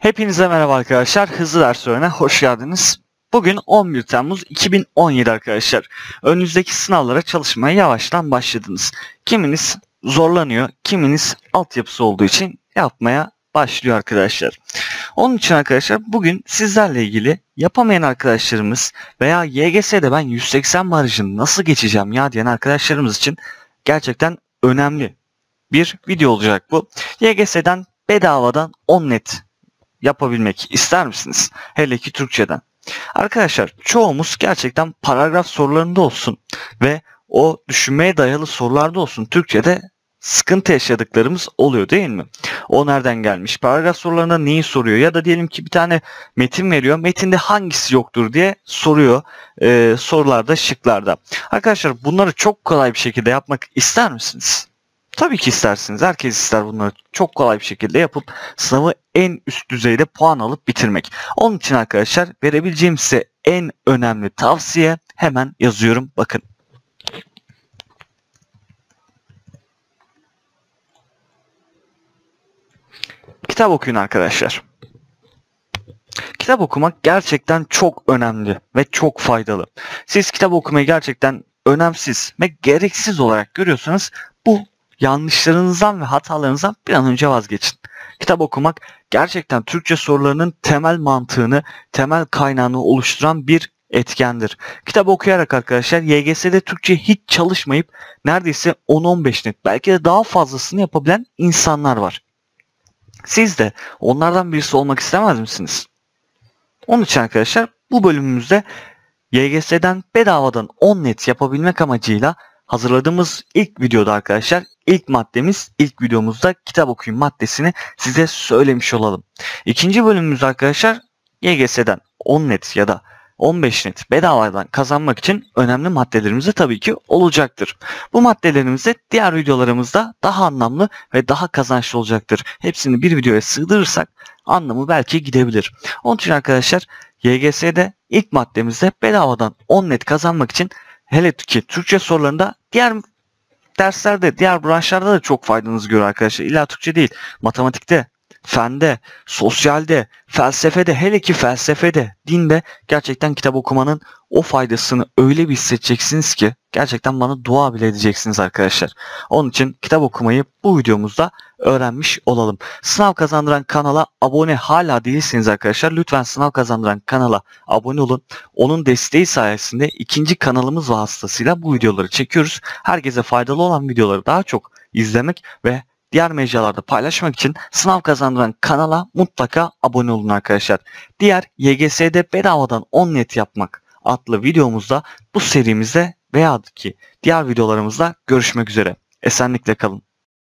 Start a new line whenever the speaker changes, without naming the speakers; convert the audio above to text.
Hepinize merhaba arkadaşlar. Hızlı ders öğrene hoş geldiniz. Bugün 11 Temmuz 2017 arkadaşlar. Önünüzdeki sınavlara çalışmaya yavaştan başladınız. Kiminiz zorlanıyor, kiminiz altyapısı olduğu için yapmaya başlıyor arkadaşlar. Onun için arkadaşlar bugün sizlerle ilgili yapamayan arkadaşlarımız veya YGS'de ben 180 barajını nasıl geçeceğim ya diyen arkadaşlarımız için gerçekten önemli bir video olacak bu. YGS'den bedavadan 10 net yapabilmek ister misiniz? Hele ki Türkçeden. Arkadaşlar çoğumuz gerçekten paragraf sorularında olsun ve o düşünmeye dayalı sorularda olsun Türkçede sıkıntı yaşadıklarımız oluyor değil mi? O nereden gelmiş? Paragraf sorularında neyi soruyor? Ya da diyelim ki bir tane metin veriyor. Metinde hangisi yoktur diye soruyor e, sorularda, şıklarda. Arkadaşlar bunları çok kolay bir şekilde yapmak ister misiniz? Tabii ki istersiniz. Herkes ister bunları çok kolay bir şekilde yapıp sınavı en üst düzeyde puan alıp bitirmek. Onun için arkadaşlar verebileceğim size en önemli tavsiye hemen yazıyorum. Bakın. Kitap okuyun arkadaşlar. Kitap okumak gerçekten çok önemli ve çok faydalı. Siz kitap okumayı gerçekten önemsiz ve gereksiz olarak görüyorsanız bu yanlışlarınızdan ve hatalarınızdan bir an önce vazgeçin. Kitap okumak gerçekten Türkçe sorularının temel mantığını, temel kaynağını oluşturan bir etkendir. Kitap okuyarak arkadaşlar YGS'de Türkçe hiç çalışmayıp neredeyse 10-15 net belki de daha fazlasını yapabilen insanlar var. Siz de onlardan birisi olmak istemez misiniz? Onun için arkadaşlar bu bölümümüzde YGS'den bedavadan 10 net yapabilmek amacıyla hazırladığımız ilk videoda arkadaşlar ilk maddemiz ilk videomuzda kitap okuyun maddesini size söylemiş olalım. İkinci bölümümüz arkadaşlar YGS'den 10 net ya da 15 net bedavadan kazanmak için önemli maddelerimiz de tabii ki olacaktır. Bu maddelerimiz de diğer videolarımızda daha anlamlı ve daha kazançlı olacaktır. Hepsini bir videoya sığdırırsak anlamı belki gidebilir. Onun için arkadaşlar YGS'de ilk maddemizde bedavadan 10 net kazanmak için hele ki Türkçe sorularında diğer derslerde, diğer branşlarda da çok faydanızı görür arkadaşlar. İlla Türkçe değil, matematikte, fende, sosyalde, felsefede, hele ki felsefede, dinde gerçekten kitap okumanın o faydasını öyle bir hissedeceksiniz ki gerçekten bana dua bile edeceksiniz arkadaşlar. Onun için kitap okumayı bu videomuzda öğrenmiş olalım. Sınav kazandıran kanala abone hala değilseniz arkadaşlar lütfen sınav kazandıran kanala abone olun. Onun desteği sayesinde ikinci kanalımız vasıtasıyla bu videoları çekiyoruz. Herkese faydalı olan videoları daha çok izlemek ve diğer mecralarda paylaşmak için sınav kazandıran kanala mutlaka abone olun arkadaşlar. Diğer YGS'de bedavadan 10 net yapmak adlı videomuzda bu serimizde veya ki diğer videolarımızda görüşmek üzere. Esenlikle kalın.